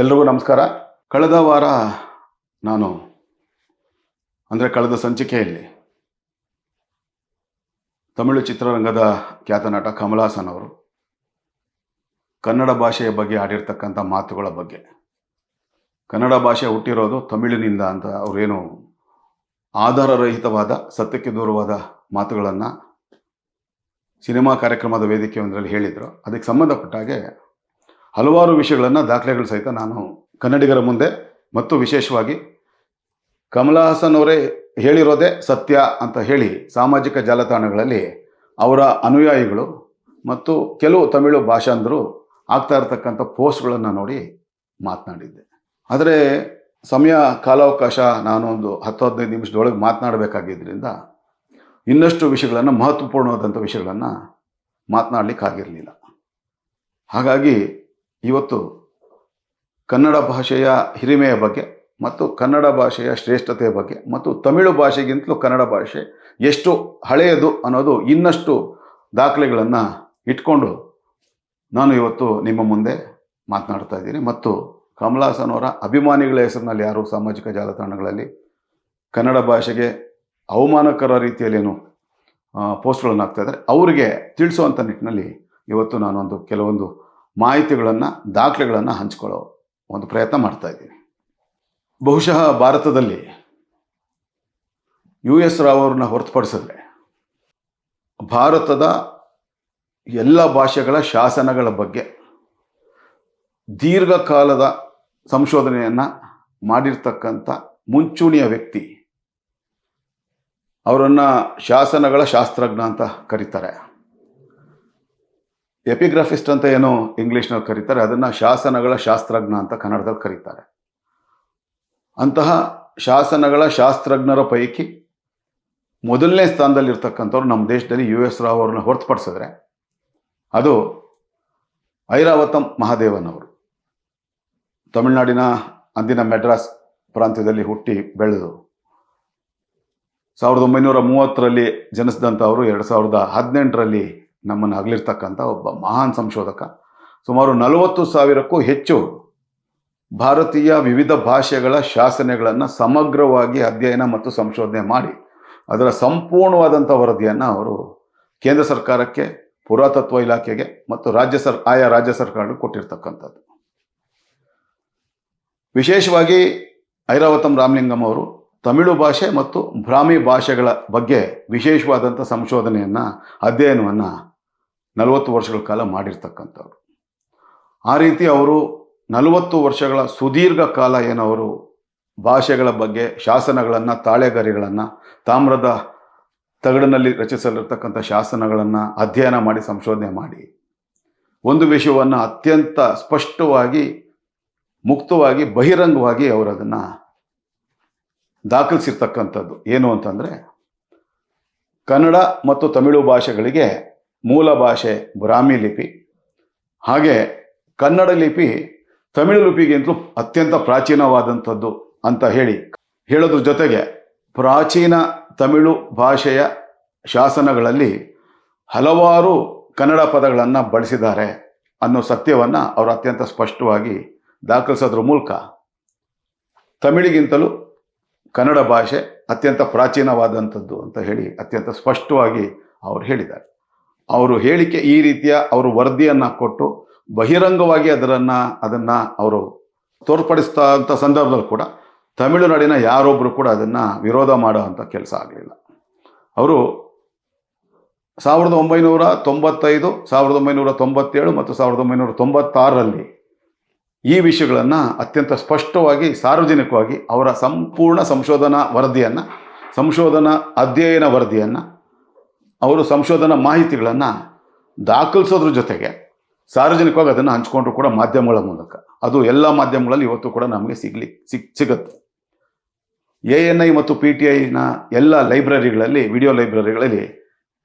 ಎಲ್ರಿಗೂ ನಮಸ್ಕಾರ. ಕಳೆದ ವಾರ ನಾನು, ಅಂದರೆ ಕಳೆದ ಸಂಚಿಕೆಯಲ್ಲಿ ತಮಿಳು ಚಿತ್ರರಂಗದ ಖ್ಯಾತ ನಟ ಕಮಲಾಸನ್ ಅವರು ಕನ್ನಡ ಭಾಷೆಯ ಬಗ್ಗೆ ಆಡಿರ್ತಕ್ಕಂಥ ಮಾತುಗಳ ಬಗ್ಗೆ. ಕನ್ನಡ ಭಾಷೆ ಹುಟ್ಟಿರೋದು ತಮಿಳಿನಿಂದ ಅಂತ ಅವರೇನು ಆಧಾರರಹಿತವಾದ, ಸತ್ಯಕ್ಕೆ ದೂರವಾದ ಮಾತುಗಳನ್ನು ಸಿನಿಮಾ ಕಾರ್ಯಕ್ರಮದ ವೇದಿಕೆಯೊಂದರಲ್ಲಿ ಹೇಳಿದರು. ಅದಕ್ಕೆ ಸಂಬಂಧಪಟ್ಟ ಹಾಗೆ ಹಲವಾರು ವಿಷಯಗಳನ್ನು ದಾಖಲೆಗಳು ಸಹಿತ ನಾನು ಕನ್ನಡಿಗರ ಮುಂದೆ ಮತ್ತು ವಿಶೇಷವಾಗಿ ಕಮಲ ಹಾಸನ್ ಅವರೇ ಹೇಳಿರೋದೇ ಸತ್ಯ ಅಂತ ಹೇಳಿ ಸಾಮಾಜಿಕ ಜಾಲತಾಣಗಳಲ್ಲಿ ಅವರ ಅನುಯಾಯಿಗಳು ಮತ್ತು ಕೆಲವು ತಮಿಳು ಭಾಷಾಂಧರು ಆಗ್ತಾ ಇರತಕ್ಕಂಥ ಪೋಸ್ಟ್ಗಳನ್ನು ನೋಡಿ ಮಾತನಾಡಿದ್ದೆ. ಆದರೆ ಸಮಯ ಕಾಲಾವಕಾಶ ನಾನು ಒಂದು ಹತ್ತು ಹದಿನೈದು ನಿಮಿಷದೊಳಗೆ ಮಾತನಾಡಬೇಕಾಗಿದ್ದರಿಂದ ಇನ್ನಷ್ಟು ವಿಷಯಗಳನ್ನು ಮಹತ್ವಪೂರ್ಣವಾದಂಥ ವಿಷಯಗಳನ್ನು ಮಾತನಾಡಲಿಕ್ಕಾಗಿರಲಿಲ್ಲ. ಹಾಗಾಗಿ ಇವತ್ತು ಕನ್ನಡ ಭಾಷೆಯ ಹಿರಿಮೆಯ ಬಗ್ಗೆ ಮತ್ತು ಕನ್ನಡ ಭಾಷೆಯ ಶ್ರೇಷ್ಠತೆಯ ಬಗ್ಗೆ ಮತ್ತು ತಮಿಳು ಭಾಷೆಗಿಂತಲೂ ಕನ್ನಡ ಭಾಷೆ ಎಷ್ಟು ಹಳೆಯದು ಅನ್ನೋದು ಇನ್ನಷ್ಟು ದಾಖಲೆಗಳನ್ನು ಇಟ್ಕೊಂಡು ನಾನು ಇವತ್ತು ನಿಮ್ಮ ಮುಂದೆ ಮಾತನಾಡ್ತಾ ಇದ್ದೀನಿ. ಮತ್ತು ಕಮಲ್ ಹಾಸನ್ ಅವರ ಅಭಿಮಾನಿಗಳ ಹೆಸರಿನಲ್ಲಿ ಯಾರು ಸಾಮಾಜಿಕ ಜಾಲತಾಣಗಳಲ್ಲಿ ಕನ್ನಡ ಭಾಷೆಗೆ ಅವಮಾನಕರ ರೀತಿಯಲ್ಲೇನು ಪೋಸ್ಟ್ಗಳನ್ನು ಹಾಕ್ತಾ ಇದ್ದಾರೆ. ಅವರಿಗೆ ತಿಳಿಸುವಂಥ ನಿಟ್ಟಿನಲ್ಲಿ ಇವತ್ತು ನಾನೊಂದು ಕೆಲವೊಂದು ಮಾಹಿತಿಗಳನ್ನು, ದಾಖಲೆಗಳನ್ನು ಹಂಚ್ಕೊಳ್ಳೋ ಒಂದು ಪ್ರಯತ್ನ ಮಾಡ್ತಾ ಇದ್ದೀನಿ. ಬಹುಶಃ ಭಾರತದಲ್ಲಿ ಯು ಎಸ್ ರಾವ್ ಅವ್ರನ್ನ ಹೊರತುಪಡಿಸಿದ್ರೆ ಭಾರತದ ಎಲ್ಲ ಭಾಷೆಗಳ ಶಾಸನಗಳ ಬಗ್ಗೆ ದೀರ್ಘಕಾಲದ ಸಂಶೋಧನೆಯನ್ನು ಮಾಡಿರ್ತಕ್ಕಂಥ ಮುಂಚೂಣಿಯ ವ್ಯಕ್ತಿ ಅವರನ್ನು ಶಾಸನಗಳ ಶಾಸ್ತ್ರಜ್ಞ ಅಂತ ಕರೀತಾರೆ. ಎಪಿಗ್ರಾಫಿಸ್ಟ್ ಅಂತ ಏನು ಇಂಗ್ಲೀಷ್ನಲ್ಲಿ ಕರೀತಾರೆ. ಅದನ್ನು ಶಾಸನಗಳ ಶಾಸ್ತ್ರಜ್ಞ ಅಂತ ಕನ್ನಡದಲ್ಲಿ ಕರೀತಾರೆ. ಅಂತಹ ಶಾಸನಗಳ ಶಾಸ್ತ್ರಜ್ಞರ ಪೈಕಿ ಮೊದಲನೇ ಸ್ಥಾನದಲ್ಲಿರ್ತಕ್ಕಂಥವ್ರು ನಮ್ಮ ದೇಶದಲ್ಲಿ ಯು ಎಸ್ ರಾವ್ ಅವ್ರನ್ನ ಹೊರತುಪಡಿಸಿದ್ರೆ ಅದು ಐರಾವತಂ ಮಹಾದೇವನ್ ಅವರು ತಮಿಳುನಾಡಿನ ಅಂದಿನ ಮೆಡ್ರಾಸ್ ಪ್ರಾಂತ್ಯದಲ್ಲಿ ಹುಟ್ಟಿ ಬೆಳೆದು ಸಾವಿರದ ಒಂಬೈನೂರ ಮೂವತ್ತರಲ್ಲಿ ಜನಿಸಿದಂಥವರು ಎರಡು ಸಾವಿರದ ಹದಿನೆಂಟರಲ್ಲಿ ನಮ್ಮನ್ನು ಅಗಲಿರ್ತಕ್ಕಂಥ ಒಬ್ಬ ಮಹಾನ್ ಸಂಶೋಧಕ. ಸುಮಾರು ನಲವತ್ತು ಸಾವಿರಕ್ಕೂ ಹೆಚ್ಚು ಭಾರತೀಯ ವಿವಿಧ ಭಾಷೆಗಳ ಶಾಸನಗಳನ್ನು ಸಮಗ್ರವಾಗಿ ಅಧ್ಯಯನ ಮತ್ತು ಸಂಶೋಧನೆ ಮಾಡಿ, ಅದರ ಸಂಪೂರ್ಣವಾದಂಥ ವರದಿಯನ್ನು ಅವರು ಕೇಂದ್ರ ಸರ್ಕಾರಕ್ಕೆ, ಪುರಾತತ್ವ ಇಲಾಖೆಗೆ ಮತ್ತು ರಾಜ್ಯ ಸರ್, ಆಯಾ ರಾಜ್ಯ ಸರ್ಕಾರಗಳು ಕೊಟ್ಟಿರ್ತಕ್ಕಂಥದ್ದು. ವಿಶೇಷವಾಗಿ ಐರಾವತಂ ರಾಮಲಿಂಗಂ ಅವರು ತಮಿಳು ಭಾಷೆ ಮತ್ತು ಬ್ರಾಹ್ಮಿ ಭಾಷೆಗಳ ಬಗ್ಗೆ ವಿಶೇಷವಾದಂಥ ಸಂಶೋಧನೆಯನ್ನು, ಅಧ್ಯಯನವನ್ನು ನಲವತ್ತು ವರ್ಷಗಳ ಕಾಲ ಮಾಡಿರ್ತಕ್ಕಂಥವ್ರು. ಆ ರೀತಿ ಅವರು ನಲವತ್ತು ವರ್ಷಗಳ ಸುದೀರ್ಘ ಕಾಲ ಏನವರು ಭಾಷೆಗಳ ಬಗ್ಗೆ, ಶಾಸನಗಳನ್ನು, ತಾಳೆಗರಿಗಳನ್ನು, ತಾಮ್ರದ ತಗಡಿನಲ್ಲಿ ರಚಿಸಲಿರ್ತಕ್ಕಂಥ ಶಾಸನಗಳನ್ನು ಅಧ್ಯಯನ ಮಾಡಿ, ಸಂಶೋಧನೆ ಮಾಡಿ. ಒಂದು ವಿಷಯವನ್ನು ಅತ್ಯಂತ ಸ್ಪಷ್ಟವಾಗಿ, ಮುಕ್ತವಾಗಿ, ಬಹಿರಂಗವಾಗಿ ಅವರು ಅದನ್ನು ದಾಖಲಿಸಿರ್ತಕ್ಕಂಥದ್ದು. ಏನು ಅಂತಂದರೆ ಕನ್ನಡ ಮತ್ತು ತಮಿಳು ಭಾಷೆಗಳಿಗೆ ಮೂಲ ಭಾಷೆ ಬ್ರಾಹ್ಮಿ ಲಿಪಿ. ಹಾಗೆ ಕನ್ನಡ ಲಿಪಿ ತಮಿಳು ಲಿಪಿಗಿಂತಲೂ ಅತ್ಯಂತ ಪ್ರಾಚೀನವಾದಂಥದ್ದು ಅಂತ ಹೇಳಿ ಹೇಳೋದ್ರ ಜೊತೆಗೆ ಪ್ರಾಚೀನ ತಮಿಳು ಭಾಷೆಯ ಶಾಸನಗಳಲ್ಲಿ ಹಲವಾರು ಕನ್ನಡ ಪದಗಳನ್ನು ಬಳಸಿದ್ದಾರೆ ಅನ್ನೋ ಸತ್ಯವನ್ನು ಅವರು ಅತ್ಯಂತ ಸ್ಪಷ್ಟವಾಗಿ ದಾಖಲಿಸೋದ್ರ ಮೂಲಕ. ತಮಿಳಿಗಿಂತಲೂ ಕನ್ನಡ ಭಾಷೆ ಅತ್ಯಂತ ಪ್ರಾಚೀನವಾದಂಥದ್ದು ಅಂತ ಹೇಳಿ ಅತ್ಯಂತ ಸ್ಪಷ್ಟವಾಗಿ ಅವರು ಹೇಳಿದ್ದಾರೆ. ಅವರು ಹೇಳಿಕೆ ಈ ರೀತಿಯ ಅವರು ವರದಿಯನ್ನು ಕೊಟ್ಟು ಬಹಿರಂಗವಾಗಿ ಅದರನ್ನು, ಅದನ್ನು ಅವರು ತೋರ್ಪಡಿಸ್ತಾ ಸಂದರ್ಭದಲ್ಲಿ ಕೂಡ ತಮಿಳುನಾಡಿನ ಯಾರೊಬ್ಬರು ಕೂಡ ಅದನ್ನು ವಿರೋಧ ಮಾಡೋ ಅಂಥ ಕೆಲಸ ಆಗಲಿಲ್ಲ. ಅವರು ಸಾವಿರದ ಒಂಬೈನೂರ ತೊಂಬತ್ತೈದು, ಸಾವಿರದ ಒಂಬೈನೂರ ತೊಂಬತ್ತೇಳು ಮತ್ತು ಸಾವಿರದ ಒಂಬೈನೂರ ತೊಂಬತ್ತಾರರಲ್ಲಿ ಈ ವಿಷಯಗಳನ್ನು ಅತ್ಯಂತ ಸ್ಪಷ್ಟವಾಗಿ, ಸಾರ್ವಜನಿಕವಾಗಿ ಅವರ ಸಂಪೂರ್ಣ ಸಂಶೋಧನಾ ವರದಿಯನ್ನು, ಸಂಶೋಧನಾ ಅಧ್ಯಯನ ವರದಿಯನ್ನು ಅವರು ಸಂಶೋಧನಾ ಮಾಹಿತಿಗಳನ್ನು ದಾಖಲಿಸೋದ್ರ ಜೊತೆಗೆ ಸಾರ್ವಜನಿಕವಾಗಿ ಅದನ್ನು ಹಂಚ್ಕೊಂಡ್ರು ಕೂಡ ಮಾಧ್ಯಮಗಳ ಮೂಲಕ. ಅದು ಎಲ್ಲ ಮಾಧ್ಯಮಗಳಲ್ಲಿ ಇವತ್ತು ಕೂಡ ನಮಗೆ ಸಿಗ್ಲಿ, ಸಿಗ್, ಸಿಗುತ್ತೆ. ಎ ಎನ್ ಐ ಮತ್ತು ಪಿ ಟಿ ಐನ ಎಲ್ಲ ಲೈಬ್ರರಿಗಳಲ್ಲಿ, ವಿಡಿಯೋ ಲೈಬ್ರರಿಗಳಲ್ಲಿ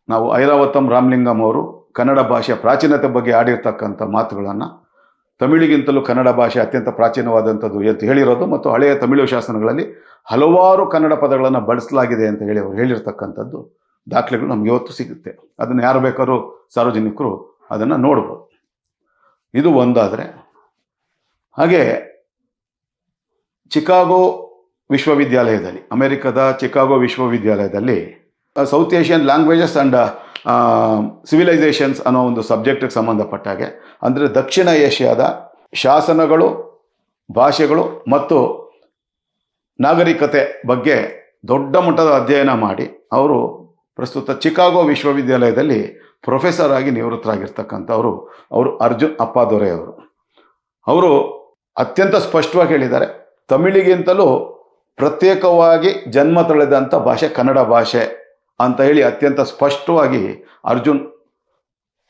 ನಾವು ಐರಾವತಂ ರಾಮಲಿಂಗಂ ಅವರು ಕನ್ನಡ ಭಾಷೆಯ ಪ್ರಾಚೀನತೆ ಬಗ್ಗೆ ಆಡಿರ್ತಕ್ಕಂಥ ಮಾತುಗಳನ್ನು ತಮಿಳಿಗಿಂತಲೂ ಕನ್ನಡ ಭಾಷೆ ಅತ್ಯಂತ ಪ್ರಾಚೀನವಾದಂಥದ್ದು ಅಂತ ಹೇಳಿರೋದು ಮತ್ತು ಹಳೆಯ ತಮಿಳು ಶಾಸನಗಳಲ್ಲಿ ಹಲವಾರು ಕನ್ನಡ ಪದಗಳನ್ನು ಬಳಸಲಾಗಿದೆ ಅಂತ ಹೇಳಿ ಅವರು ಹೇಳಿರ್ತಕ್ಕಂಥದ್ದು. ದಾಖಲೆಗಳು ನಮ್ಗೆ ಇವತ್ತು ಸಿಗುತ್ತೆ. ಅದನ್ನು ಯಾರು ಬೇಕಾದ್ರೂ ಸಾರ್ವಜನಿಕರು ಅದನ್ನು ನೋಡ್ಬೋದು. ಇದು ಒಂದಾದರೆ, ಹಾಗೆ ಚಿಕಾಗೋ ವಿಶ್ವವಿದ್ಯಾಲಯದಲ್ಲಿ, ಅಮೆರಿಕದ ಚಿಕಾಗೋ ವಿಶ್ವವಿದ್ಯಾಲಯದಲ್ಲಿ South Asian languages and civilisations ಅನ್ನೋ ಒಂದು ಸಬ್ಜೆಕ್ಟಿಗೆ ಸಂಬಂಧಪಟ್ಟ ಹಾಗೆ, ಅಂದರೆ ದಕ್ಷಿಣ ಏಷ್ಯಾದ ಶಾಸನಗಳು, ಭಾಷೆಗಳು ಮತ್ತು ನಾಗರಿಕತೆ ಬಗ್ಗೆ ದೊಡ್ಡ ಮಟ್ಟದ ಅಧ್ಯಯನ ಮಾಡಿ, ಅವರು ಪ್ರಸ್ತುತ ಚಿಕಾಗೋ ವಿಶ್ವವಿದ್ಯಾಲಯದಲ್ಲಿ ಪ್ರೊಫೆಸರ್ ಆಗಿ ನಿವೃತ್ತರಾಗಿರ್ತಕ್ಕಂಥವರು ಅವರು ಅರ್ಜುನ್ ಅಪ್ಪಾದೊರೆ ಅವರು. ಅವರು ಅತ್ಯಂತ ಸ್ಪಷ್ಟವಾಗಿ ಹೇಳಿದ್ದಾರೆ, ತಮಿಳಿಗಿಂತಲೂ ಪ್ರತ್ಯೇಕವಾಗಿ ಜನ್ಮ ತಳೆದಂಥ ಭಾಷೆ ಕನ್ನಡ ಭಾಷೆ ಅಂತ ಹೇಳಿ ಅತ್ಯಂತ ಸ್ಪಷ್ಟವಾಗಿ ಅರ್ಜುನ್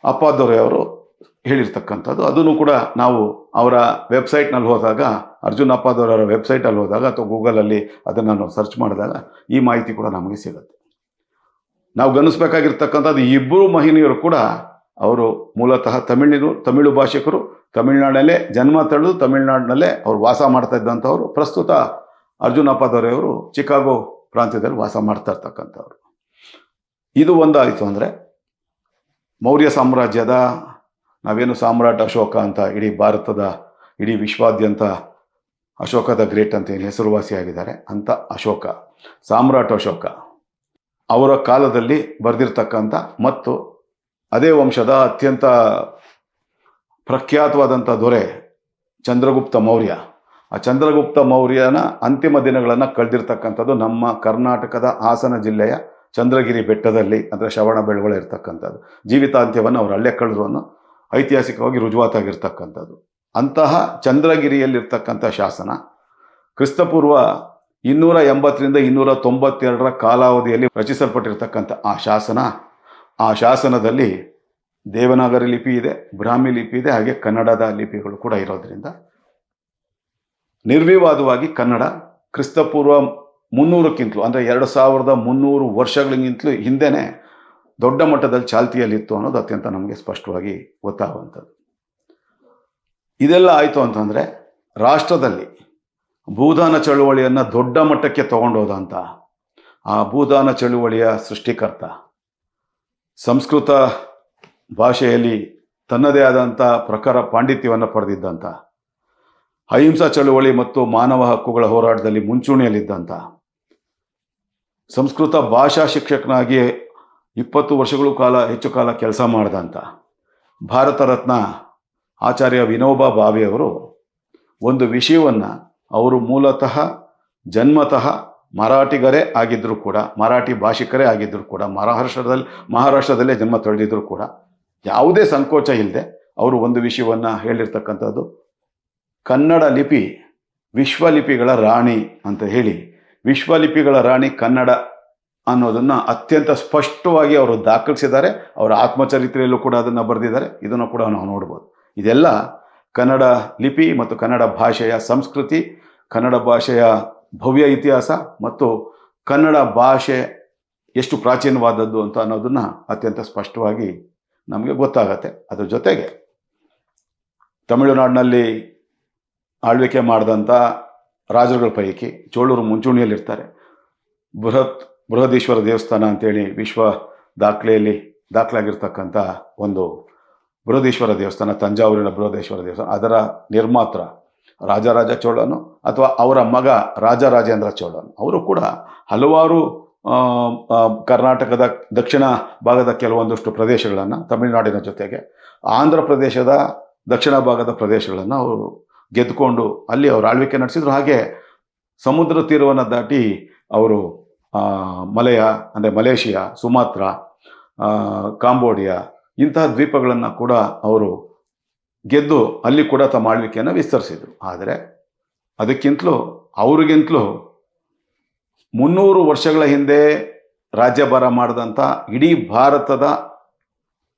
ಅಪ್ಪಾದೊರೆ ಅವರು ಹೇಳಿರ್ತಕ್ಕಂಥದ್ದು. ಅದನ್ನು ಕೂಡ ನಾವು ಅವರ ವೆಬ್ಸೈಟ್ನಲ್ಲಿ ಹೋದಾಗ, ಅರ್ಜುನ್ ಅಪ್ಪಾದವರ ವೆಬ್ಸೈಟಲ್ಲಿ ಹೋದಾಗ ಅಥವಾ ಗೂಗಲಲ್ಲಿ ಅದನ್ನು ನಾವು ಸರ್ಚ್ ಮಾಡಿದಾಗ ಈ ಮಾಹಿತಿ ಕೂಡ ನಮಗೆ ಸಿಗುತ್ತೆ. ನಾವು ಗಮನಿಸ್ಬೇಕಾಗಿರ್ತಕ್ಕಂಥದ್ದು ಇಬ್ಬರು ಮಹಿಳೆಯರು ಕೂಡ ಅವರು ಮೂಲತಃ ತಮಿಳಿನ, ತಮಿಳು ಭಾಷಿಕರು. ತಮಿಳುನಾಡಲ್ಲೇ ಜನ್ಮ ತಳೆದು ತಮಿಳುನಾಡಿನಲ್ಲೇ ಅವರು ವಾಸ ಮಾಡ್ತಾ ಇದ್ದಂಥವ್ರು. ಪ್ರಸ್ತುತ ಅರ್ಜುನ್ ಅಪ್ಪಾದವರೆಯವರು ಚಿಕಾಗೋ ಪ್ರಾಂತ್ಯದಲ್ಲಿ ವಾಸ ಮಾಡ್ತಾ ಇರ್ತಕ್ಕಂಥವ್ರು. ಇದು ಒಂದಾಯಿತು ಅಂದರೆ ಮೌರ್ಯ ಸಾಮ್ರಾಜ್ಯದ ನಾವೇನು ಸಾಮ್ರಾಟ್ ಅಶೋಕ ಅಂತ ಇಡೀ ಭಾರತದ, ಇಡೀ ವಿಶ್ವಾದ್ಯಂತ ಅಶೋಕದ ಗ್ರೇಟ್ ಅಂತ ಏನು ಹೆಸರುವಾಸಿಯಾಗಿದ್ದಾರೆ ಅಂತ ಅಶೋಕ, ಸಾಮ್ರಾಟ್ ಅಶೋಕ. ಅವರ ಕಾಲದಲ್ಲಿ ಬರೆದಿರ್ತಕ್ಕಂಥ ಮತ್ತು ಅದೇ ವಂಶದ ಅತ್ಯಂತ ಪ್ರಖ್ಯಾತವಾದಂಥ ದೊರೆ ಚಂದ್ರಗುಪ್ತ ಮೌರ್ಯ. ಆ ಚಂದ್ರಗುಪ್ತ ಮೌರ್ಯನ ಅಂತಿಮ ದಿನಗಳನ್ನು ಕಳೆದಿರ್ತಕ್ಕಂಥದ್ದು ನಮ್ಮ ಕರ್ನಾಟಕದ ಹಾಸನ ಜಿಲ್ಲೆಯ ಚಂದ್ರಗಿರಿ ಬೆಟ್ಟದಲ್ಲಿ, ಅಂದರೆ ಶ್ರವಣ ಬೆಳಗೊಳ ಇರ್ತಕ್ಕಂಥದ್ದು. ಜೀವಿತಾಂತ್ಯವನ್ನು ಅವರು ಅಲ್ಲೇ ಕಳೆದ್ರು ಅನ್ನೋ ಐತಿಹಾಸಿಕವಾಗಿ ರುಜುವಾತಾಗಿರ್ತಕ್ಕಂಥದ್ದು ಅಂತಹ ಚಂದ್ರಗಿರಿಯಲ್ಲಿರ್ತಕ್ಕಂಥ ಶಾಸನ, ಕ್ರಿಸ್ತಪೂರ್ವ ಇನ್ನೂರ ಎಂಬತ್ತರಿಂದ ಇನ್ನೂರ ತೊಂಬತ್ತೆರಡರ ಕಾಲಾವಧಿಯಲ್ಲಿ ರಚಿಸಲ್ಪಟ್ಟಿರ್ತಕ್ಕಂಥ ಆ ಶಾಸನ, ಆ ಶಾಸನದಲ್ಲಿ ದೇವನಾಗರಿ ಲಿಪಿ ಇದೆ, ಬ್ರಾಹ್ಮಿ ಲಿಪಿ ಇದೆ, ಹಾಗೆ ಕನ್ನಡದ ಲಿಪಿಗಳು ಕೂಡ ಇರೋದ್ರಿಂದ ನಿರ್ವಿವಾದವಾಗಿ ಕನ್ನಡ ಕ್ರಿಸ್ತಪೂರ್ವ ಮುನ್ನೂರಕ್ಕಿಂತಲೂ, ಅಂದರೆ ಎರಡು ಸಾವಿರದ ಮುನ್ನೂರು ವರ್ಷಗಳಿಗಿಂತಲೂ ಹಿಂದೆನೇ ದೊಡ್ಡ ಮಟ್ಟದಲ್ಲಿ ಚಾಲ್ತಿಯಲ್ಲಿತ್ತು ಅನ್ನೋದು ಅತ್ಯಂತ ನಮಗೆ ಸ್ಪಷ್ಟವಾಗಿ ಗೊತ್ತಾಗುವಂಥದ್ದು. ಇದೆಲ್ಲ ಆಯಿತು ಅಂತಂದರೆ ರಾಷ್ಟ್ರದಲ್ಲಿ ಭೂದಾನ ಚಳುವಳಿಯನ್ನು ದೊಡ್ಡ ಮಟ್ಟಕ್ಕೆ ತಗೊಂಡೋದಂಥ ಆ ಭೂದಾನ ಚಳುವಳಿಯ ಸೃಷ್ಟಿಕರ್ತ. ಸಂಸ್ಕೃತ ಭಾಷೆಯಲ್ಲಿ ತನ್ನದೇ ಆದಂಥ ಪ್ರಕಾರ ಪಾಂಡಿತ್ಯವನ್ನು ಪಡೆದಿದ್ದಂಥ ಅಹಿಂಸಾ ಚಳುವಳಿ ಮತ್ತು ಮಾನವ ಹಕ್ಕುಗಳ ಹೋರಾಟದಲ್ಲಿ ಮುಂಚೂಣಿಯಲ್ಲಿದ್ದಂಥ ಸಂಸ್ಕೃತ ಭಾಷಾ ಶಿಕ್ಷಕನಾಗಿ ಇಪ್ಪತ್ತು ವರ್ಷಗಳ ಕಾಲ, ಹೆಚ್ಚು ಕಾಲ ಕೆಲಸ ಮಾಡಿದಂಥ ಭಾರತ ರತ್ನ ಆಚಾರ್ಯ ವಿನೋಬಾ ಭಾವೆಯವರು ಒಂದು ವಿಷಯವನ್ನು ಅವರು ಮೂಲತಃ ಜನ್ಮತಃ ಮರಾಠಿಗರೇ ಆಗಿದ್ದರೂ ಕೂಡ, ಮರಾಠಿ ಭಾಷಿಕರೇ ಆಗಿದ್ದರೂ ಕೂಡ, ಮಹಾರಾಷ್ಟ್ರದಲ್ಲಿ, ಮಹಾರಾಷ್ಟ್ರದಲ್ಲೇ ಜನ್ಮ ತೊಳೆದಿದ್ದರೂ ಕೂಡ ಯಾವುದೇ ಸಂಕೋಚ ಇಲ್ಲದೆ ಅವರು ಒಂದು ವಿಷಯವನ್ನು ಹೇಳಿರ್ತಕ್ಕಂಥದ್ದು, ಕನ್ನಡ ಲಿಪಿ ವಿಶ್ವಲಿಪಿಗಳ ರಾಣಿ ಅಂತ ಹೇಳಿ, ವಿಶ್ವಲಿಪಿಗಳ ರಾಣಿ ಕನ್ನಡ ಅನ್ನೋದನ್ನು ಅತ್ಯಂತ ಸ್ಪಷ್ಟವಾಗಿ ಅವರು ದಾಖಲಿಸಿದ್ದಾರೆ. ಅವರ ಆತ್ಮಚರಿತ್ರೆಯಲ್ಲೂ ಕೂಡ ಅದನ್ನು ಬರೆದಿದ್ದಾರೆ. ಇದನ್ನು ಕೂಡ ನಾವು ನೋಡ್ಬೋದು. ಇದೆಲ್ಲ ಕನ್ನಡ ಲಿಪಿ ಮತ್ತು ಕನ್ನಡ ಭಾಷೆಯ ಸಂಸ್ಕೃತಿ, ಕನ್ನಡ ಭಾಷೆಯ ಭವ್ಯ ಇತಿಹಾಸ ಮತ್ತು ಕನ್ನಡ ಭಾಷೆ ಎಷ್ಟು ಪ್ರಾಚೀನವಾದದ್ದು ಅಂತ ಅನ್ನೋದನ್ನು ಅತ್ಯಂತ ಸ್ಪಷ್ಟವಾಗಿ ನಮಗೆ ಗೊತ್ತಾಗತ್ತೆ. ಅದ್ರ ಜೊತೆಗೆ ತಮಿಳುನಾಡಿನಲ್ಲಿ ಆಳ್ವಿಕೆ ಮಾಡಿದಂಥ ರಾಜರುಗಳ ಪೈಕಿ ಚೋಳರು ಮುಂಚೂಣಿಯಲ್ಲಿರ್ತಾರೆ. ಬೃಹತ್, ಬೃಹದೀಶ್ವರ ದೇವಸ್ಥಾನ ಅಂತೇಳಿ ವಿಶ್ವ ದಾಖಲೆಯಲ್ಲಿ ದಾಖಲಾಗಿರ್ತಕ್ಕಂಥ ಒಂದು ಬೃಹದೀಶ್ವರ ದೇವಸ್ಥಾನ, ತಂಜಾವೂರಿನ ಬೃಹದೇಶ್ವರ ದೇವಸ್ಥಾನ, ಅದರ ನಿರ್ಮಾತ್ರ ರಾಜರಾಜ ಚೋಳನು ಅಥವಾ ಅವರ ಮಗ ರಾಜರಾಜೇಂದ್ರ ಚೋಳನು. ಅವರು ಕೂಡ ಹಲವಾರು ಕರ್ನಾಟಕದ ದಕ್ಷಿಣ ಭಾಗದ ಕೆಲವೊಂದಷ್ಟು ಪ್ರದೇಶಗಳನ್ನು ತಮಿಳುನಾಡಿನ ಜೊತೆಗೆ ಆಂಧ್ರ ಪ್ರದೇಶದ ದಕ್ಷಿಣ ಭಾಗದ ಪ್ರದೇಶಗಳನ್ನು ಅವರು ಗೆದ್ದುಕೊಂಡು ಅಲ್ಲಿ ಅವರು ಆಳ್ವಿಕೆ ನಡೆಸಿದ್ರು. ಹಾಗೆ ಸಮುದ್ರ ತೀರವನ್ನು ದಾಟಿ ಅವರು ಮಲಯ, ಅಂದರೆ ಮಲೇಷಿಯಾ, ಸುಮಾತ್ರ ಕಾಂಬೋಡಿಯಾ ಇಂತಹ ದ್ವೀಪಗಳನ್ನು ಕೂಡ ಅವರು ಗೆದ್ದು ಅಲ್ಲಿ ಕೂಡ ತಮ್ಮ ಆಳ್ವಿಕೆಯನ್ನು ವಿಸ್ತರಿಸಿದರು. ಆದರೆ ಅದಕ್ಕಿಂತಲೂ ಅವರಿಗಿಂತಲೂ ಮುನ್ನೂರು ವರ್ಷಗಳ ಹಿಂದೆ ರಾಜ್ಯಭಾರ ಮಾಡಿದಂಥ ಇಡೀ ಭಾರತದ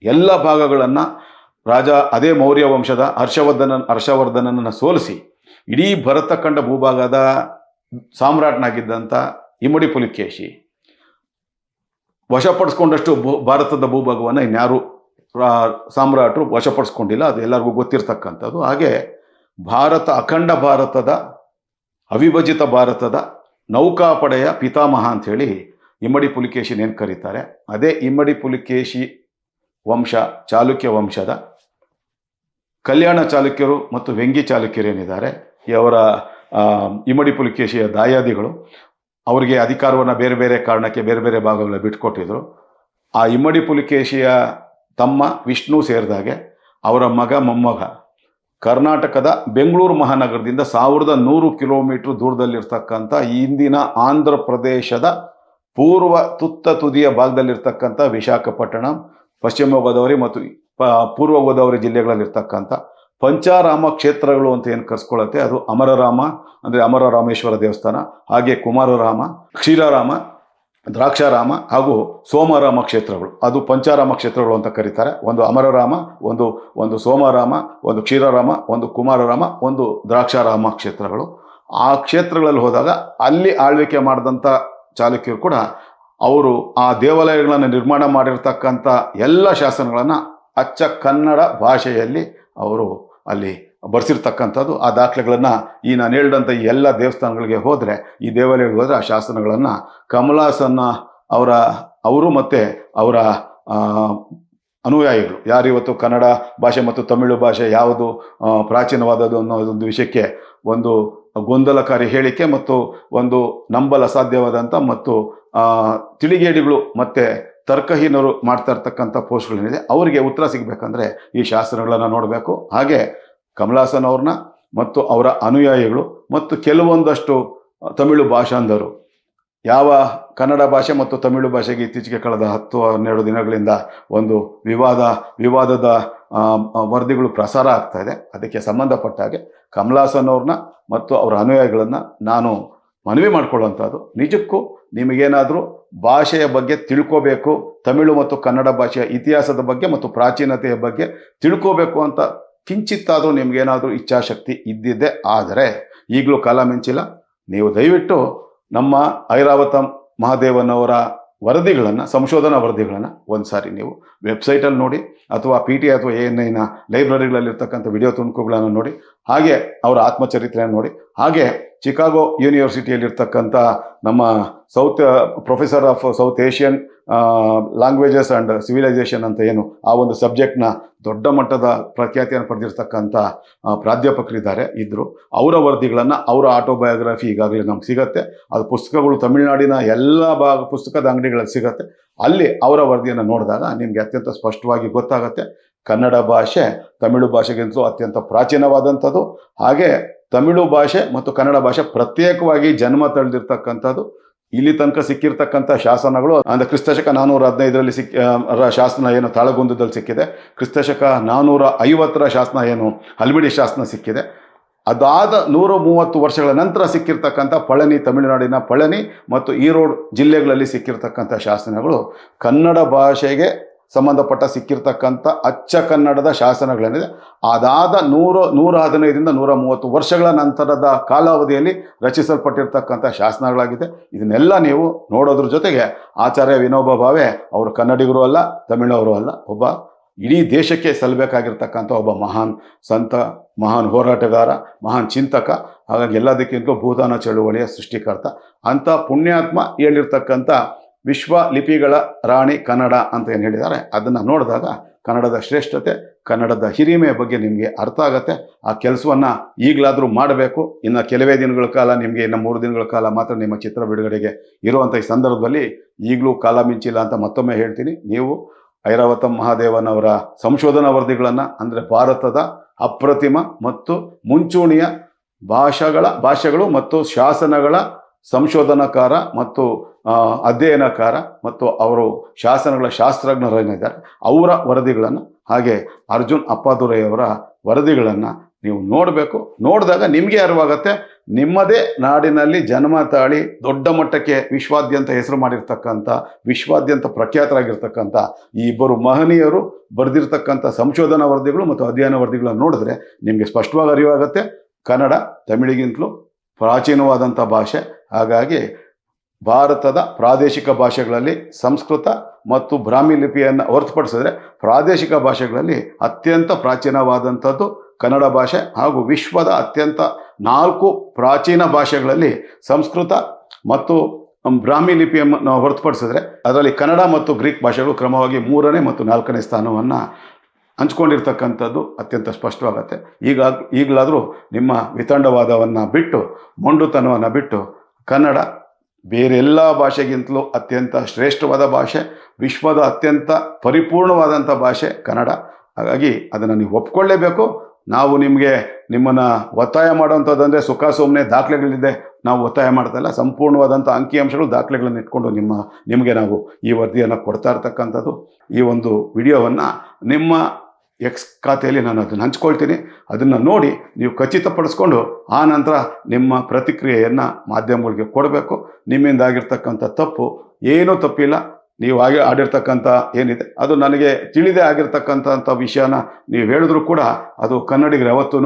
ಎಲ್ಲ ಭಾಗಗಳನ್ನು ರಾಜ ಅದೇ ಮೌರ್ಯ ವಂಶದ ಹರ್ಷವರ್ಧನ ಹರ್ಷವರ್ಧನನನ್ನು ಸೋಲಿಸಿ ಇಡೀ ಭರತ ಕಂಡ ಭೂಭಾಗದ ಸಾಮ್ರಾಟ್ನಾಗಿದ್ದಂಥ ಇಮ್ಮಡಿ ಪುಲಿಕೇಶಿ ವಶಪಡಿಸ್ಕೊಂಡಷ್ಟು ಭೂ ಭಾರತದ ಭೂಭಾಗವನ್ನು ಇನ್ಯಾರು ಸಾಮ್ರಾಟರು ವಶಪಡಿಸ್ಕೊಂಡಿಲ್ಲ, ಅದು ಎಲ್ಲರಿಗೂ ಗೊತ್ತಿರ್ತಕ್ಕಂಥದ್ದು. ಹಾಗೆ ಭಾರತ, ಅಖಂಡ ಭಾರತದ, ಅವಿಭಜಿತ ಭಾರತದ ನೌಕಾಪಡೆಯ ಪಿತಾಮಹ ಅಂಥೇಳಿ ಇಮ್ಮಡಿ ಪುಲಿಕೇಶಿನ ಏನು ಕರೀತಾರೆ? ಅದೇ ಇಮ್ಮಡಿ ಪುಲಿಕೇಶಿ ವಂಶ, ಚಾಲುಕ್ಯ ವಂಶದ ಕಲ್ಯಾಣ ಚಾಲುಕ್ಯರು ಮತ್ತು ವೆಂಗಿ ಚಾಲುಕ್ಯರು ಏನಿದ್ದಾರೆ? ಇವರ ಇಮ್ಮಡಿ ಪುಲಿಕೇಶಿಯ ದಾಯಾದಿಗಳು. ಅವರಿಗೆ ಅಧಿಕಾರವನ್ನು ಬೇರೆ ಬೇರೆ ಕಾರಣಕ್ಕೆ ಬೇರೆ ಬೇರೆ ಭಾಗಗಳಲ್ಲಿ ಬಿಟ್ಕೊಟ್ಟಿದ್ರು. ಆ ಇಮ್ಮಡಿ ಪುಲಿಕೇಶಿಯ ತಮ್ಮ ವಿಷ್ಣು ಸೇರಿದಾಗೆ ಅವರ ಮಗ ಮೊಮ್ಮಗ. ಕರ್ನಾಟಕದ ಬೆಂಗಳೂರು ಮಹಾನಗರದಿಂದ ಸಾವಿರದ ನೂರು ಕಿಲೋಮೀಟ್ರ್ ದೂರದಲ್ಲಿರ್ತಕ್ಕಂಥ ಇಂದಿನ ಆಂಧ್ರ ಪ್ರದೇಶದ ಪೂರ್ವ ತುತ್ತ ತುದಿಯ ಭಾಗದಲ್ಲಿರ್ತಕ್ಕಂಥ ವಿಶಾಖಪಟ್ಟಣಂ, ಪಶ್ಚಿಮ ಗೋದಾವರಿ ಮತ್ತು ಪೂರ್ವ ಗೋದಾವರಿ ಜಿಲ್ಲೆಗಳಲ್ಲಿರ್ತಕ್ಕಂಥ ಪಂಚಾರಾಮ ಕ್ಷೇತ್ರಗಳು ಅಂತ ಏನು ಕರ್ಸ್ಕೊಳ್ಳುತ್ತೆ ಅದು ಅಮರರಾಮ, ಅಂದರೆ ಅಮರರಾಮೇಶ್ವರ ದೇವಸ್ಥಾನ, ಹಾಗೆ ಕುಮಾರರಾಮ, ಕ್ಷೀರರಾಮ ದ್ರಾಕ್ಷಾರಾಮ ಹಾಗೂ ಸೋಮರಾಮ ಕ್ಷೇತ್ರಗಳು. ಅದು ಪಂಚಾರಾಮ ಕ್ಷೇತ್ರಗಳು ಅಂತ ಕರೀತಾರೆ. ಒಂದು ಅಮರರಾಮ, ಒಂದು ಒಂದು ಸೋಮರಾಮ, ಒಂದು ಕ್ಷೀರರಾಮ, ಒಂದು ಕುಮಾರರಾಮ, ಒಂದು ದ್ರಾಕ್ಷಾರಾಮ ಕ್ಷೇತ್ರಗಳು. ಆ ಕ್ಷೇತ್ರಗಳಲ್ಲಿ ಹೋದಾಗ ಅಲ್ಲಿ ಆಳ್ವಿಕೆ ಮಾಡಿದಂಥ ಚಾಲುಕ್ಯರು ಕೂಡ ಅವರು ಆ ದೇವಾಲಯಗಳನ್ನು ನಿರ್ಮಾಣ ಮಾಡಿರ್ತಕ್ಕಂಥ ಎಲ್ಲ ಶಾಸನಗಳನ್ನು ಅಚ್ಚ ಕನ್ನಡ ಭಾಷೆಯಲ್ಲಿ ಅವರು ಅಲ್ಲಿ ಬರ್ಸಿರ್ತಕ್ಕಂಥದ್ದು, ಆ ದಾಖಲೆಗಳನ್ನು ಈ ನಾನು ಹೇಳಿದಂಥ ಈ ಎಲ್ಲ ದೇವಸ್ಥಾನಗಳಿಗೆ ಹೋದರೆ, ಈ ದೇವಾಲಯಗಳಿಗೆ ಹೋದರೆ ಆ ಶಾಸನಗಳನ್ನು ಕಮಲಾಸನ್ನ ಅವರ, ಅವರು ಮತ್ತು ಅವರ ಅನುಯಾಯಿಗಳು. ಯಾರು ಇವತ್ತು ಕನ್ನಡ ಭಾಷೆ ಮತ್ತು ತಮಿಳು ಭಾಷೆ ಯಾವುದು ಪ್ರಾಚೀನವಾದದ್ದು ಅನ್ನೋದೊಂದು ವಿಷಯಕ್ಕೆ ಒಂದು ಗೊಂದಲಕಾರಿ ಹೇಳಿಕೆ ಮತ್ತು ಒಂದು ನಂಬಲು ಅಸಾಧ್ಯವಾದಂಥ ಮತ್ತು ತಿಳಿಗೇಡಿಗಳು ಮತ್ತು ತರ್ಕಹೀನರು ಮಾಡ್ತಾ ಇರ್ತಕ್ಕಂಥ ಪೋಸ್ಟ್ಗಳೇನಿದೆ, ಅವರಿಗೆ ಉತ್ತರ ಸಿಗಬೇಕಂದ್ರೆ ಈ ಶಾಸ್ತ್ರಗಳನ್ನು ನೋಡಬೇಕು. ಹಾಗೆ ಕಮಲಾಸನ್ ಅವ್ರನ್ನ ಮತ್ತು ಅವರ ಅನುಯಾಯಿಗಳು ಮತ್ತು ಕೆಲವೊಂದಷ್ಟು ತಮಿಳು ಭಾಷಾಂಧರು. ಯಾವ ಕನ್ನಡ ಭಾಷೆ ಮತ್ತು ತಮಿಳು ಭಾಷೆಗೆ ಇತ್ತೀಚೆಗೆ ಕಳೆದ ಹತ್ತು ಹನ್ನೆರಡು ದಿನಗಳಿಂದ ಒಂದು ವಿವಾದ, ವಿವಾದದ ವರದಿಗಳು ಪ್ರಸಾರ ಆಗ್ತಾ ಇದೆ. ಅದಕ್ಕೆ ಸಂಬಂಧಪಟ್ಟ ಹಾಗೆ ಕಮಲಾಸನ್ ಅವ್ರನ್ನ ಮತ್ತು ಅವರ ಅನುಯಾಯಿಗಳನ್ನು ನಾನು ಮನವಿ ಮಾಡ್ಕೊಳ್ಳುವಂಥದ್ದು. ನಿಜಕ್ಕೂ ನಿಮಗೇನಾದರೂ ಭಾಷೆಯ ಬಗ್ಗೆ ತಿಳ್ಕೋಬೇಕು, ತಮಿಳು ಮತ್ತು ಕನ್ನಡ ಭಾಷೆಯ ಇತಿಹಾಸದ ಬಗ್ಗೆ ಮತ್ತು ಪ್ರಾಚೀನತೆಯ ಬಗ್ಗೆ ತಿಳ್ಕೋಬೇಕು ಅಂತ ಕಿಂಚಿತ್ತಾದರೂ ನಿಮಗೇನಾದರೂ ಇಚ್ಛಾಶಕ್ತಿ ಇದ್ದಿದ್ದೆ ಆದರೆ ಈಗಲೂ ಕಾಲ ಮಿಂಚಿಲ್ಲ. ನೀವು ದಯವಿಟ್ಟು ನಮ್ಮ ಐರಾವತ ಮಹಾದೇವನವರ ವರದಿಗಳನ್ನು, ಸಂಶೋಧನಾ ವರದಿಗಳನ್ನು ಒಂದು ಸಾರಿ ನೀವು ವೆಬ್ಸೈಟಲ್ಲಿ ನೋಡಿ ಅಥವಾ ಪಿ ಟಿ ಅಥವಾ ಎ ಎನ್ ಐನ ಲೈಬ್ರರಿಗಳಲ್ಲಿರ್ತಕ್ಕಂಥ ವಿಡಿಯೋ ತುಣುಕುಗಳನ್ನು ನೋಡಿ, ಹಾಗೆ ಅವರ ಆತ್ಮಚರಿತ್ರೆಯನ್ನು ನೋಡಿ, ಹಾಗೆ ಚಿಕಾಗೋ ಯೂನಿವರ್ಸಿಟಿಯಲ್ಲಿರ್ತಕ್ಕಂಥ ನಮ್ಮ south, professor of south Asian languages and civilisation ಅಂತ ಏನು, ಆ ಒಂದು ಸಬ್ಜೆಕ್ಟ್ನ ದೊಡ್ಡ ಮಟ್ಟದ ಪ್ರಖ್ಯಾತಿಯನ್ನು ಪಡೆದಿರ್ತಕ್ಕಂಥ ಪ್ರಾಧ್ಯಾಪಕರಿದ್ದಾರೆ ಇದ್ದರು ಅವರ ವರದಿಗಳನ್ನು, ಅವರ ಆಟೋಬಯೋಗ್ರಫಿ ಈಗಾಗಲೇ ನಮ್ಗೆ ಸಿಗತ್ತೆ. ಅದು ಪುಸ್ತಕಗಳು ತಮಿಳುನಾಡಿನ ಎಲ್ಲ ಭಾಗ, ಪುಸ್ತಕದ ಅಂಗಡಿಗಳಲ್ಲಿ ಸಿಗತ್ತೆ. ಅಲ್ಲಿ ಅವರ ವರದಿಯನ್ನು ನೋಡಿದಾಗ ನಿಮಗೆ ಅತ್ಯಂತ ಸ್ಪಷ್ಟವಾಗಿ ಗೊತ್ತಾಗತ್ತೆ. ಕನ್ನಡ ಭಾಷೆ ತಮಿಳು ಭಾಷೆಗಿಂತಲೂ ಅತ್ಯಂತ ಪ್ರಾಚೀನವಾದಂಥದ್ದು. ಹಾಗೆ ತಮಿಳು ಭಾಷೆ ಮತ್ತು ಕನ್ನಡ ಭಾಷೆ ಪ್ರತ್ಯೇಕವಾಗಿ ಜನ್ಮ ತಳೆದಿರ್ತಕ್ಕಂಥದ್ದು. ಇಲ್ಲಿ ತನಕ ಸಿಕ್ಕಿರ್ತಕ್ಕಂಥ ಶಾಸನಗಳು ಅಂದರೆ ಕ್ರಿಸ್ತಶಕ ನಾನ್ನೂರ ಹದಿನೈದರಲ್ಲಿ ಸಿಕ್ಕ ಶಾಸನ ಏನು ತಾಳಗುಂದದಲ್ಲಿ ಸಿಕ್ಕಿದೆ. ಕ್ರಿಸ್ತಶಕ ನಾನ್ನೂರ ಐವತ್ತರ ಶಾಸನ ಏನು ಹಲ್ಮಿಡಿ ಶಾಸನ ಸಿಕ್ಕಿದೆ. ಅದಾದ ನೂರ ಮೂವತ್ತು ವರ್ಷಗಳ ನಂತರ ಸಿಕ್ಕಿರ್ತಕ್ಕಂಥ ಪಳನಿ ತಮಿಳುನಾಡಿನ ಪಳನಿ ಮತ್ತು ಈರೋಡ್ ಜಿಲ್ಲೆಗಳಲ್ಲಿ ಸಿಕ್ಕಿರ್ತಕ್ಕಂಥ ಶಾಸನಗಳು ಕನ್ನಡ ಭಾಷೆಗೆ ಸಂಬಂಧಪಟ್ಟ ಸಿಕ್ಕಿರ್ತಕ್ಕಂಥ ಅಚ್ಚ ಕನ್ನಡದ ಶಾಸನಗಳೇನಿದೆ. ಅದಾದ ನೂರು, ನೂರ ಹದಿನೈದರಿಂದ ನೂರ ಮೂವತ್ತು ವರ್ಷಗಳ ನಂತರದ ಕಾಲಾವಧಿಯಲ್ಲಿ ರಚಿಸಲ್ಪಟ್ಟಿರ್ತಕ್ಕಂಥ ಶಾಸನಗಳಾಗಿದೆ. ಇದನ್ನೆಲ್ಲ ನೀವು ನೋಡೋದ್ರ ಜೊತೆಗೆ ಆಚಾರ್ಯ ವಿನೋಬ ಭಾವೆ ಅವರು ಕನ್ನಡಿಗರು ಅಲ್ಲ, ತಮಿಳವರು ಅಲ್ಲ, ಒಬ್ಬ ಇಡೀ ದೇಶಕ್ಕೆ ಸಲ್ಲಬೇಕಾಗಿರ್ತಕ್ಕಂಥ ಒಬ್ಬ ಮಹಾನ್ ಸಂತ, ಮಹಾನ್ ಹೋರಾಟಗಾರ, ಮಹಾನ್ ಚಿಂತಕ, ಹಾಗಾಗಿ ಎಲ್ಲದಕ್ಕಿಂತಲೂ ಭೂದಾನ ಚಳುವಳಿಯ ಸೃಷ್ಟಿಕರ್ತ. ಅಂಥ ಪುಣ್ಯಾತ್ಮ ಹೇಳಿರ್ತಕ್ಕಂಥ ವಿಶ್ವ ಲಿಪಿಗಳ ರಾಣಿ ಕನ್ನಡ ಅಂತ ಏನು ಹೇಳಿದ್ದಾರೆ, ಅದನ್ನು ನೋಡಿದಾಗ ಕನ್ನಡದ ಶ್ರೇಷ್ಠತೆ, ಕನ್ನಡದ ಹಿರಿಮೆಯ ಬಗ್ಗೆ ನಿಮಗೆ ಅರ್ಥ ಆಗುತ್ತೆ. ಆ ಕೆಲಸವನ್ನು ಈಗಲಾದರೂ ಮಾಡಬೇಕು. ಇನ್ನು ಕೆಲವೇ ದಿನಗಳ ಕಾಲ ನಿಮಗೆ ಇನ್ನು ಮೂರು ದಿನಗಳ ಕಾಲ ಮಾತ್ರ ನಿಮ್ಮ ಚಿತ್ರ ಬಿಡುಗಡೆಗೆ ಇರುವಂಥ ಈ ಸಂದರ್ಭದಲ್ಲಿ ಈಗಲೂ ಕಾಲ ಮಿಂಚಿಲ್ಲ ಅಂತ ಮತ್ತೊಮ್ಮೆ ಹೇಳ್ತೀನಿ. ನೀವು ಐರಾವತಂ ಮಹಾದೇವನವರ ಸಂಶೋಧನಾ ವರದಿಗಳನ್ನು ಅಂದರೆ ಭಾರತದ ಅಪ್ರತಿಮ ಮತ್ತು ಮುಂಚೂಣಿಯ ಭಾಷೆಗಳ ಭಾಷೆಗಳು ಮತ್ತು ಶಾಸನಗಳ ಸಂಶೋಧನಾಕಾರ ಮತ್ತು ಅಧ್ಯಯನಕಾರ ಮತ್ತು ಅವರು ಶಾಸನಗಳ ಶಾಸ್ತ್ರಜ್ಞರೇನಿದ್ದಾರೆ ಅವರ ವರದಿಗಳನ್ನು ಹಾಗೆ ಅರ್ಜುನ್ ಅಪ್ಪಾದುರೈಯವರ ವರದಿಗಳನ್ನು ನೀವು ನೋಡಬೇಕು. ನೋಡಿದಾಗ ನಿಮಗೆ ಅರಿವಾಗತ್ತೆ. ನಿಮ್ಮದೇ ನಾಡಿನಲ್ಲಿ ಜನ್ಮ ತಾಳಿ ದೊಡ್ಡ ಮಟ್ಟಕ್ಕೆ ವಿಶ್ವಾದ್ಯಂತ ಹೆಸರು ಮಾಡಿರ್ತಕ್ಕಂಥ, ವಿಶ್ವಾದ್ಯಂತ ಪ್ರಖ್ಯಾತರಾಗಿರ್ತಕ್ಕಂಥ ಈ ಇಬ್ಬರು ಮಹನೀಯರು ಬರೆದಿರ್ತಕ್ಕಂಥ ಸಂಶೋಧನಾ ವರದಿಗಳು ಮತ್ತು ಅಧ್ಯಯನ ವರದಿಗಳನ್ನು ನೋಡಿದ್ರೆ ನಿಮಗೆ ಸ್ಪಷ್ಟವಾಗಿ ಅರಿವಾಗತ್ತೆ. ಕನ್ನಡ, ತಮಿಳಿಗಿಂತಲೂ ಪ್ರಾಚೀನವಾದಂಥ ಭಾಷೆ ಹಾಗಾಗಿ ಭಾರತದ ಪ್ರಾದೇಶಿಕ ಭಾಷೆಗಳಲ್ಲಿ ಸಂಸ್ಕೃತ ಮತ್ತು ಬ್ರಾಹ್ಮಿ ಲಿಪಿಯನ್ನು ಹೊರತುಪಡಿಸಿದ್ರೆ ಪ್ರಾದೇಶಿಕ ಭಾಷೆಗಳಲ್ಲಿ ಅತ್ಯಂತ ಪ್ರಾಚೀನವಾದಂಥದ್ದು ಕನ್ನಡ ಭಾಷೆ ಹಾಗೂ ವಿಶ್ವದ ಅತ್ಯಂತ ನಾಲ್ಕು ಪ್ರಾಚೀನ ಭಾಷೆಗಳಲ್ಲಿ ಸಂಸ್ಕೃತ ಮತ್ತು ಬ್ರಾಹ್ಮಿ ಲಿಪಿಯನ್ನು ಹೊರತುಪಡಿಸಿದ್ರೆ ಅದರಲ್ಲಿ ಕನ್ನಡ ಮತ್ತು ಗ್ರೀಕ್ ಭಾಷೆಗಳು ಕ್ರಮವಾಗಿ ಮೂರನೇ ಮತ್ತು ನಾಲ್ಕನೇ ಸ್ಥಾನವನ್ನು ಹಂಚ್ಕೊಂಡಿರ್ತಕ್ಕಂಥದ್ದು ಅತ್ಯಂತ ಸ್ಪಷ್ಟವಾಗತ್ತೆ. ಈಗ ಈಗಲಾದರೂ ನಿಮ್ಮ ವಿತಂಡವಾದವನ್ನು ಬಿಟ್ಟು, ಮೊಂಡುತನವನ್ನು ಬಿಟ್ಟು ಕನ್ನಡ ಬೇರೆಲ್ಲ ಭಾಷೆಗಿಂತಲೂ ಅತ್ಯಂತ ಶ್ರೇಷ್ಠವಾದ ಭಾಷೆ, ವಿಶ್ವದ ಅತ್ಯಂತ ಪರಿಪೂರ್ಣವಾದಂಥ ಭಾಷೆ ಕನ್ನಡ. ಹಾಗಾಗಿ ಅದನ್ನು ನೀವು ಒಪ್ಕೊಳ್ಳೇಬೇಕು. ನಾವು ನಿಮಗೆ ನಿಮ್ಮನ್ನು ಒತ್ತಾಯ ಮಾಡುವಂಥದ್ದಂದರೆ ಸುಖ ಸುಮ್ಮನೆ ದಾಖಲೆಗಳಿದೆ. ನಾವು ಒತ್ತಾಯ ಮಾಡ್ತಾ ಇಲ್ಲ ಸಂಪೂರ್ಣವಾದಂಥ ಅಂಕಿಅಂಶಗಳು ದಾಖಲೆಗಳನ್ನು ಇಟ್ಕೊಂಡು ನಿಮ್ಮ, ನಿಮಗೆ ನಾವು ಈ ವರದಿಯನ್ನು ಕೊಡ್ತಾ ಇರ್ತಕ್ಕಂಥದ್ದು. ಈ ಒಂದು ವಿಡಿಯೋವನ್ನು ನಿಮ್ಮ ಎಕ್ಸ್ ಖಾತೆಯಲ್ಲಿ ನಾನು ಅದನ್ನು ಹಂಚ್ಕೊಳ್ತೀನಿ. ಅದನ್ನು ನೋಡಿ ನೀವು ಖಚಿತಪಡಿಸ್ಕೊಂಡು ಆ ನಂತರ ನಿಮ್ಮ ಪ್ರತಿಕ್ರಿಯೆಯನ್ನು ಮಾಧ್ಯಮಗಳಿಗೆ ಕೊಡಬೇಕು. ನಿಮ್ಮಿಂದ ಆಗಿರ್ತಕ್ಕಂಥ ತಪ್ಪು ಏನೂ ತಪ್ಪಿಲ್ಲ. ನೀವು ಆಗಿ ಆಡಿರ್ತಕ್ಕಂಥ ಏನಿದೆ, ಅದು ನನಗೆ ತಿಳಿದೇ ಆಗಿರ್ತಕ್ಕಂಥ ವಿಷಯನ ನೀವು ಹೇಳಿದ್ರು ಕೂಡ ಅದು ಕನ್ನಡಿಗರು ಯಾವತ್ತೂ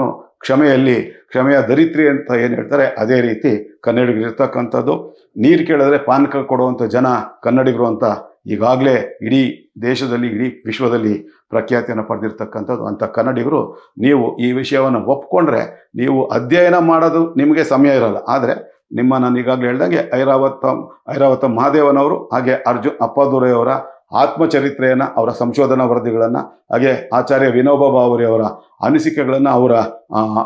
ಕ್ಷಮೆಯಲ್ಲಿ, ಕ್ಷಮೆಯ ದರಿತ್ರಿ ಅಂತ ಏನು ಹೇಳ್ತಾರೆ, ಅದೇ ರೀತಿ ಕನ್ನಡಿಗರಿರ್ತಕ್ಕಂಥದ್ದು. ನೀರು ಕೇಳಿದ್ರೆ ಪಾನಕ ಕೊಡುವಂಥ ಜನ ಕನ್ನಡಿಗರು ಅಂತ ಈಗಾಗಲೇ ಇಡೀ ದೇಶದಲ್ಲಿ, ಇಡೀ ವಿಶ್ವದಲ್ಲಿ ಪ್ರಖ್ಯಾತಿಯನ್ನು ಪಡೆದಿರ್ತಕ್ಕಂಥದ್ದು ಅಂಥ ಕನ್ನಡಿಗರು ನೀವು ಈ ವಿಷಯವನ್ನು ಒಪ್ಕೊಂಡ್ರೆ ನೀವು ಅಧ್ಯಯನ ಮಾಡೋದು ನಿಮಗೆ ಸಮಯ ಇರಲ್ಲ. ಆದರೆ ನಿಮ್ಮ ನಾನು ಈಗಾಗಲೇ ಹೇಳ್ದಂಗೆ ಐರಾವತ ಐರಾವತ ಮಹಾದೇವನವರು ಹಾಗೆ ಅರ್ಜುನ್ ಅಪ್ಪಾದುರೈಯವರ ಆತ್ಮಚರಿತ್ರೆಯನ್ನು, ಅವರ ಸಂಶೋಧನಾ ವರದಿಗಳನ್ನು, ಹಾಗೆ ಆಚಾರ್ಯ ವಿನೋಬಾ ಭಾವರಿಯವರ ಅನಿಸಿಕೆಗಳನ್ನು, ಅವರ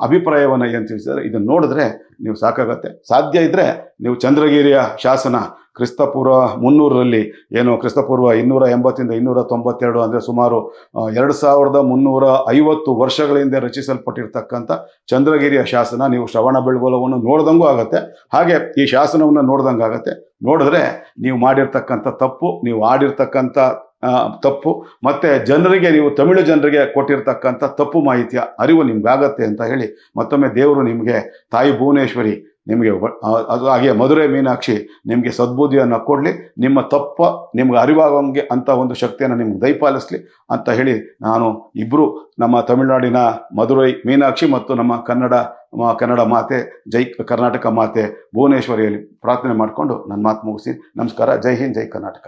ಅಭಿಪ್ರಾಯವನ್ನು ಏನು ತಿಳಿಸಿದರೆ ಇದನ್ನು ನೋಡಿದ್ರೆ ನೀವು ಸಾಕಾಗತ್ತೆ. ಸಾಧ್ಯ ಇದ್ದರೆ ನೀವು ಚಂದ್ರಗಿರಿಯ ಶಾಸನ ಕ್ರಿಸ್ತಪೂರ್ವ ಮುನ್ನೂರರಲ್ಲಿ ಏನು ಕ್ರಿಸ್ತಪೂರ್ವ ಇನ್ನೂರ ಎಂಬತ್ತಿಂದ ಇನ್ನೂರ ತೊಂಬತ್ತೆರಡು ಅಂದರೆ ಸುಮಾರು ಎರಡು ಸಾವಿರದ ಮುನ್ನೂರ ಐವತ್ತು ವರ್ಷಗಳಿಂದ ರಚಿಸಲ್ಪಟ್ಟಿರ್ತಕ್ಕಂಥ ಚಂದ್ರಗಿರಿಯ ಶಾಸನ, ನೀವು ಶ್ರವಣ ಬೆಳಗೊಲವನ್ನು ನೋಡ್ದಂಗೂ ಆಗುತ್ತೆ. ಹಾಗೆ ಈ ಶಾಸನವನ್ನು ನೋಡ್ದಂಗೆ ಆಗತ್ತೆ ನೋಡಿದ್ರೆ ನೀವು ಮಾಡಿರ್ತಕ್ಕಂಥ ತಪ್ಪು, ನೀವು ಆಡಿರ್ತಕ್ಕಂಥ ತಪ್ಪು, ಮತ್ತು ಜನರಿಗೆ ನೀವು ತಮಿಳು ಜನರಿಗೆ ಕೊಟ್ಟಿರ್ತಕ್ಕಂಥ ತಪ್ಪು ಮಾಹಿತಿಯ ಅರಿವು ನಿಮ್ಗೆ ಆಗತ್ತೆ ಅಂತ ಹೇಳಿ ಮತ್ತೊಮ್ಮೆ ದೇವರು ನಿಮಗೆ ತಾಯಿ ಭುವನೇಶ್ವರಿ ನಿಮಗೆ ಅದು ಹಾಗೆ ಮಧುರೆ ಮೀನಾಕ್ಷಿ ನಿಮಗೆ ಸದ್ಬುದ್ಧಿಯನ್ನು ಕೊಡಲಿ, ನಿಮ್ಮ ತಪ್ಪ, ನಿಮ್ಗೆ ಅರಿವಾಗಂಗೆ ಅಂತ ಒಂದು ಶಕ್ತಿಯನ್ನು ನಿಮ್ಗೆ ದಯಪಾಲಿಸ್ಲಿ ಅಂತ ಹೇಳಿ ನಾನು ಇಬ್ಬರು ನಮ್ಮ ತಮಿಳುನಾಡಿನ ಮಧುರೈ ಮೀನಾಕ್ಷಿ ಮತ್ತು ನಮ್ಮ ಕನ್ನಡ ಕನ್ನಡ ಮಾತೆ, ಜೈ ಕರ್ನಾಟಕ ಮಾತೆ ಭುವನೇಶ್ವರಿಯಲ್ಲಿ ಪ್ರಾರ್ಥನೆ ಮಾಡಿಕೊಂಡು ನನ್ನ ಮಾತು ಮುಗಿಸಿ. ನಮಸ್ಕಾರ, ಜೈ ಹಿಂದ್, ಜೈ ಕರ್ನಾಟಕ.